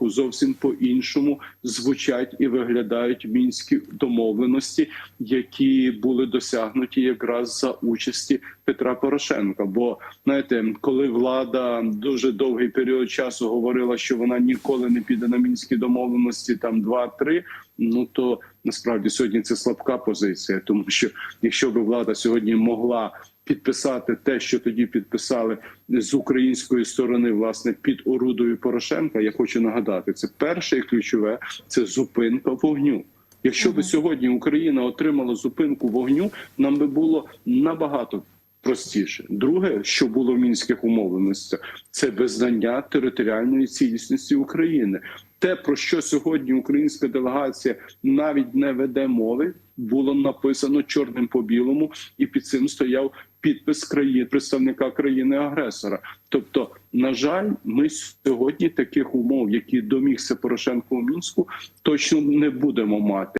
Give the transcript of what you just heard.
року зовсім по-іншому звучать і виглядають мінські домовленості, які були досягнуті якраз за участі Петра Порошенка. Бо знаєте, коли влада дуже довгий період часу говорила, що вона ніколи не піде на мінські домовленості, там 2-3, ну то насправді сьогодні це слабка позиція, тому що якщо би влада сьогодні могла підписати те, що тоді підписали з української сторони, власне, під орудою Порошенка. Я хочу нагадати, це перше і ключове це зупинка вогню. Якщо би сьогодні Україна отримала зупинку вогню, нам би було набагато простіше. Друге, що було в мінських умовленостях, це визнання територіальної цілісності України. Те, про що сьогодні українська делегація навіть не веде мови, було написано чорним по білому, і під цим стояв підпис країни представника країни-агресора. Тобто, на жаль, ми сьогодні таких умов, які домігся Порошенко у мінську, точно не будемо мати.